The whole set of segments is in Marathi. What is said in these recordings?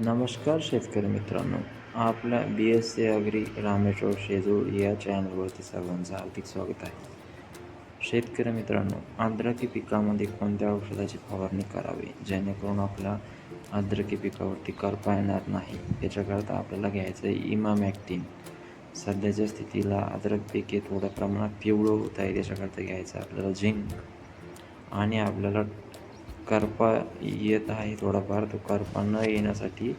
नमस्कार शेतकरी मित्रांनो आपल्या B S C agri Rameshwar Shejul या चॅनलवरती सर्वांचं हार्दिक स्वागत आहे. शेतकरी मित्रांनो अद्रकी पिकामध्ये कोणत्या औषधाची फवारणी करावी जेणेकरून आपल्या अद्रकी पिकावरती करपा येणार नाही? त्याच्याकरता आपल्याला घ्यायचं आहे इमामॅक्टिन सध्याच्या स्थितीला अद्रक पीक हे थोड्या प्रमाणात पिवळं होत आहे त्याच्याकरता घ्यायचं आहे आपल्याला झिंक. आणि आपल्याला करपा येत आहे थोडाफार. तो करपा न येण्यासाठी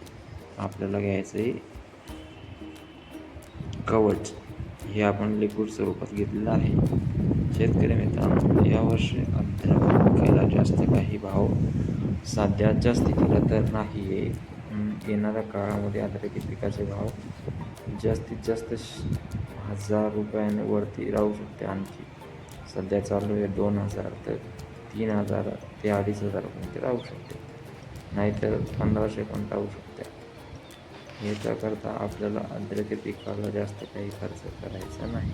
आपल्याला घ्यायचं आहे कवच. हे आपण लिक्विड स्वरूपात घेतलेलं आहे. शेतकरी मित्रांनो यावर्षी अद्रक जास्त काही भाव सध्याच्या स्थितीला तर नाही आहे येणाऱ्या काळामध्ये अद्रकी पिकाचे भाव जास्तीत जास्त श- हजार रुपयांवरती राहू शकते आणखी. सध्या चालू आहे दोन हजार तर तीन हजार ते अडीच हजारपर्यंत राहू शकते. नाहीतर पंधराशे पण राहू शकते. याच्याकरता आपल्याला अद्रक पिकाला जास्त काही खर्च करायचा नाही.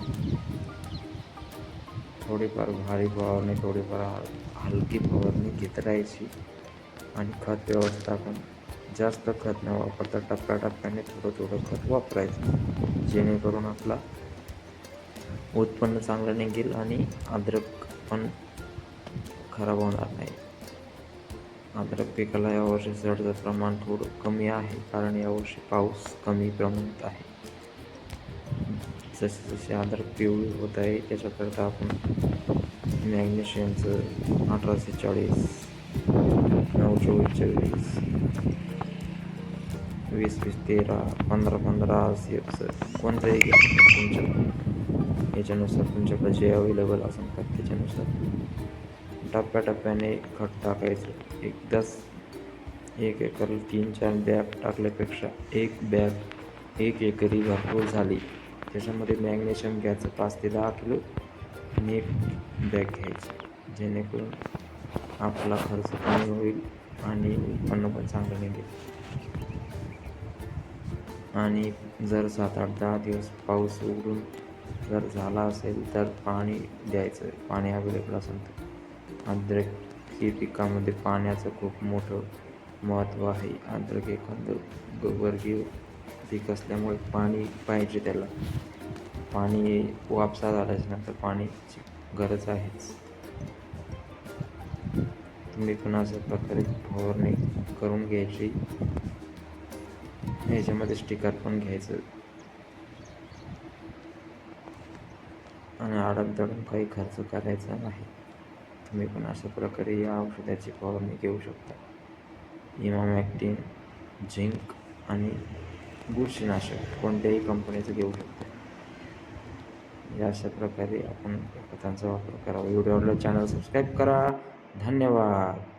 थोडीफार भारी फवारणी थोडीफार हलकी फवारणी घेत राहायची. आणि खत व्यवस्थापन जास्त खत न वापरता टप्प्याटप्प्याने थोडं थोडं खत वापरायचं. जेणेकरून आपला उत्पन्न चांगलं निघेल आणि अद्रक पण खराब होणार नाही. अद्रक पिकाला यावर्षी जडचं प्रमाण थोडं कमी आहे कारण यावर्षी पाऊस कमी प्रमाणात आहे. जसे जसे अद्रक पिवळी होत आहे त्याच्याकरता आपण मॅग्नेशियमचं अठराशे चाळीस नऊ चोवीस चाळीस वीस वीस तेरा पंधरा पंधरा असं कोणतंही तुमच्या याच्यानुसार तुमच्याकडे जे अवेलेबल असेल त्याच्यानुसार. टप्प्याटप्प्याने खत टाकायचं. एकदाच एक एकर तीन चार बॅग टाकल्यापेक्षा एक बॅग एक एकरी भरपूर झाली. त्याच्यामध्ये मॅग्नेशियम घ्यायचं पाच ते दहा किलो आणि एक बॅग घ्यायची. जेणेकरून आपला खर्च कमी होईल आणि उत्पन्न पण चांगलं निघेल. आणि जर सात आठ दहा दिवस पाऊस उघडून जर झाला असेल तर पाणी द्यायचं. पाणी अवेलेबल असेल तर. अद्रक ही पिकामध्ये पाण्याचं खूप मोठं महत्त्व आहे. अद्रक एखादं ग- वर्गीय पीक असल्यामुळे पाणी पाहिजे त्याला. पाणी वापसा झाल्याच्यानंतर पाण्याची गरज आहेच. तुम्ही पण अशा प्रकारे फवारणी करून घ्यायची. ह्याच्यामध्ये स्टिकर पण घ्यायचं. आणि आडमतडम काही खर्च करायचा नाही. तुम्ही पण अशा प्रकारे या औषधाची फवारणी घेऊ शकता. इमामॅक्टिन झिंक आणि बुरशीनाशक कोणत्याही कंपनीचं घेऊ शकता. या अशा प्रकारे आपण खतांचा वापर करावा. व्हिडिओला चॅनल सबस्क्राईब करा. धन्यवाद.